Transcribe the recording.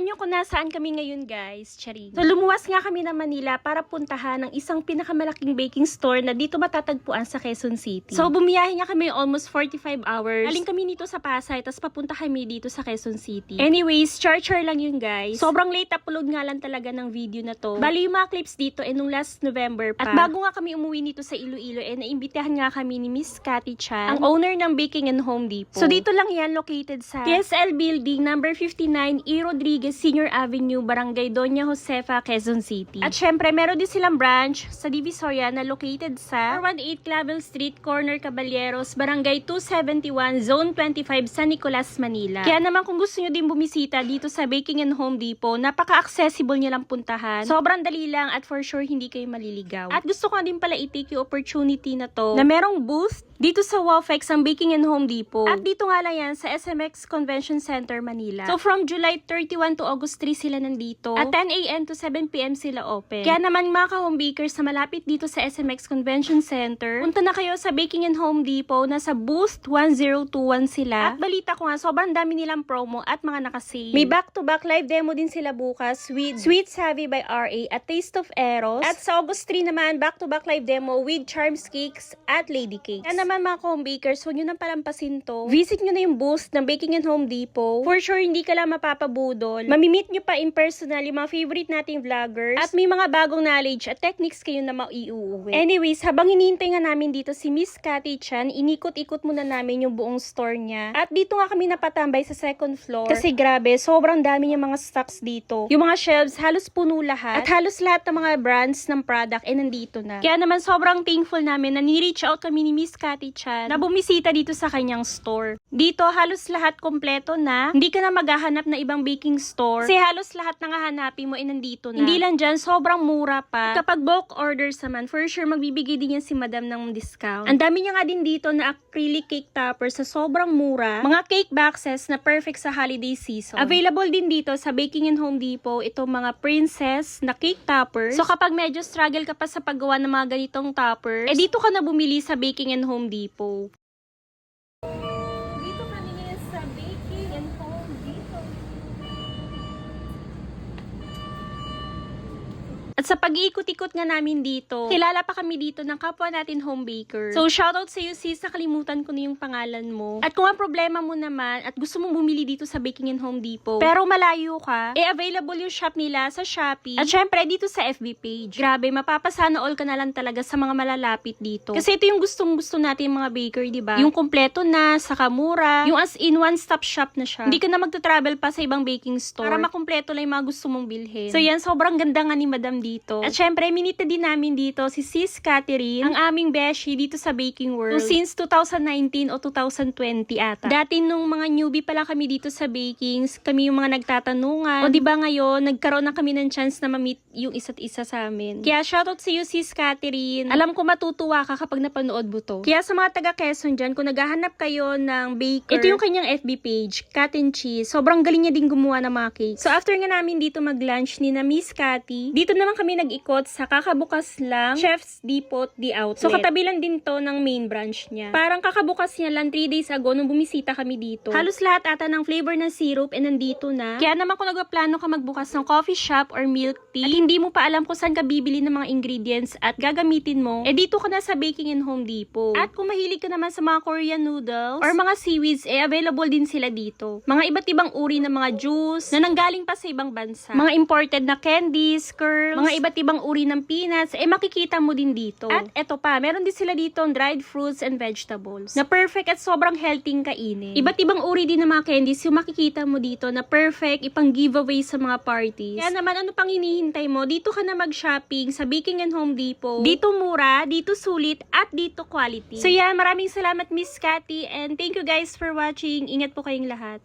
Hulaan nyo kung nasaan kami ngayon guys, charing. So lumuwas nga kami ng Manila para puntahan ng isang pinakamalaking baking store na dito matatagpuan sa Quezon City. So bumiyahe nga kami almost 45 hours. Aling kami nito sa Pasay, tapos papunta kami dito sa Quezon City. Anyways, char-char lang yun guys. Sobrang late upload nga lang talaga ng video na to. Bali yung mga clips dito eh nung last November pa. At bago nga kami umuwi nito sa Iloilo, eh naimbitahan nga kami ni Miss Cathy Chan, ang owner ng Baking and Home Depot. So dito lang yan located sa TSL Building number 59 E. Rodriguez Senior Avenue, Barangay Doña Josefa, Quezon City. At syempre, meron din silang branch sa Divisoria na located sa 418 Clavel Street, Corner Caballeros, Barangay 271, Zone 25, San Nicolas, Manila. Kaya naman kung gusto nyo din bumisita dito sa Baking and Home Depot, napaka-accessible nyo lang puntahan. Sobrang dali lang at for sure hindi kayo maliligaw. At gusto ko din pala i-take yung opportunity na to na merong booth dito sa Wowfex ang Baking and Home Depot. At dito nga lang yan sa SMX Convention Center, Manila. So from July 31 to August 3 sila nandito. At 10 a.m. to 7 p.m. sila open. Kaya naman mga ka-home bakers na malapit dito sa SMX Convention Center, punta na kayo sa Baking and Home Depot. Nasa booth 1021 sila. At balita ko nga, sobrang dami nilang promo at mga nakasave. May back-to-back live demo din sila bukas with Sweet Savvy by RA at Taste of Eros. At sa August 3 naman, back-to-back live demo with Charms Cakes at Lady Cakes. Kaya naman mga home bakers, huwag nyo nang palampasin to. Visit nyo na yung booth ng Baking and Home Depot. For sure, hindi ka lang mapapabudol. Mamimit nyo pa in personal yung mga favorite nating vloggers. At may mga bagong knowledge at techniques kayo na maiuuwi. Anyways, habang hinihintay nga namin dito si Miss Cathy Chan, inikot-ikot muna namin yung buong store niya. At dito nga kami napatambay sa second floor. Kasi grabe, sobrang dami yung mga stocks dito. Yung mga shelves, halos puno lahat. At halos lahat ng mga brands ng product ay nandito na. Kaya naman sobrang thankful namin na ni-reach out kami ni Miss Cathy Chan na bumisita dito sa kanyang store. Dito, halos lahat kompleto na. Hindi ka na maghahanap na ibang baking store. Kasi halos lahat ng hahanapin mo ay nandito na. Hindi lang dyan, sobrang mura pa. Kapag bulk orders naman, for sure magbibigay din yan si madam ng discount. Ang dami niya nga din dito na acrylic cake topper sa sobrang mura. Mga cake boxes na perfect sa holiday season. Available din dito sa Baking and Home Depot itong mga princess na cake toppers. So kapag medyo struggle ka pa sa paggawa ng mga ganitong toppers, eh dito ka na bumili sa Baking and Home Depot. Dito kami ngayon sa Baking and Home At sa pag-iikot-ikot nga namin dito, kilala pa kami dito ng kapwa natin home baker. So, shoutout sa iyo sis, nakalimutan ko na yung pangalan mo. At kung ang problema mo naman at gusto mong bumili dito sa Baking and Home Depot, pero malayo ka, eh available yung shop nila sa Shopee. At syempre, dito sa FB page. Grabe, mapapasana all ka na lang talaga sa mga malalapit dito. Kasi ito yung gustong-gusto natin mga baker, di ba? Yung kompleto na, sa kamura, yung as in one-stop shop na siya. Hindi ka na magta-travel pa sa ibang baking store para makumpleto lang yung mga gusto mong bilhin. So yan, sobrang ganda nga ni Madam dito. At syempre, minita din namin dito si Sis Catherine, ang aming beshi dito sa baking world. Since 2019 o 2020 ata. Dati nung mga newbie pa lang kami dito sa bakings, kami yung mga nagtatanungan. O di ba ngayon, nagkaroon na kami ng chance na ma-meet yung isa't isa sa amin. Kaya shoutout sa iyo Sis Catherine. Alam ko matutuwa ka kapag napanood mo to. Kaya sa mga taga Quezon dyan, kung naghahanap kayo ng baker, ito yung kanyang FB page, Cat and Cheese. Sobrang galing niya din gumawa ng mga cakes. So after nga namin dito mag-lunch ni na Miss Cathy, dito naman kami nag-ikot sa kakabukas lang Chef's Depot The Outlet. So katabi lang din to ng main branch niya. Parang kakabukas niya lang 3 days ago nung bumisita kami dito. Halos lahat ata ng flavor ng syrup ay nandito na. Kaya naman kung nagpaplano ka magbukas ng coffee shop or milk tea, at hindi mo pa alam kung saan ka bibili ng mga ingredients at gagamitin mo, eh dito ka na sa Baking and Home Depot. At kung mahilig ka naman sa mga Korean noodles or mga seaweeds, eh available din sila dito. Mga iba't ibang uri ng mga juice na nanggaling pa sa ibang bansa. Mga imported na candies, curls, mga iba't ibang uri ng peanuts, eh makikita mo din dito. At eto pa, meron din sila dito dried fruits and vegetables na perfect at sobrang healthy kainin. Iba't ibang uri din ng mga candies yung makikita mo dito na perfect ipang giveaway sa mga parties. Kaya naman ano pang hinihintay mo, dito ka na mag-shopping sa Baking and Home Depot. Dito mura, dito sulit, at dito quality. So yan, maraming salamat Miss Cathy and thank you guys for watching. Ingat po kayong lahat.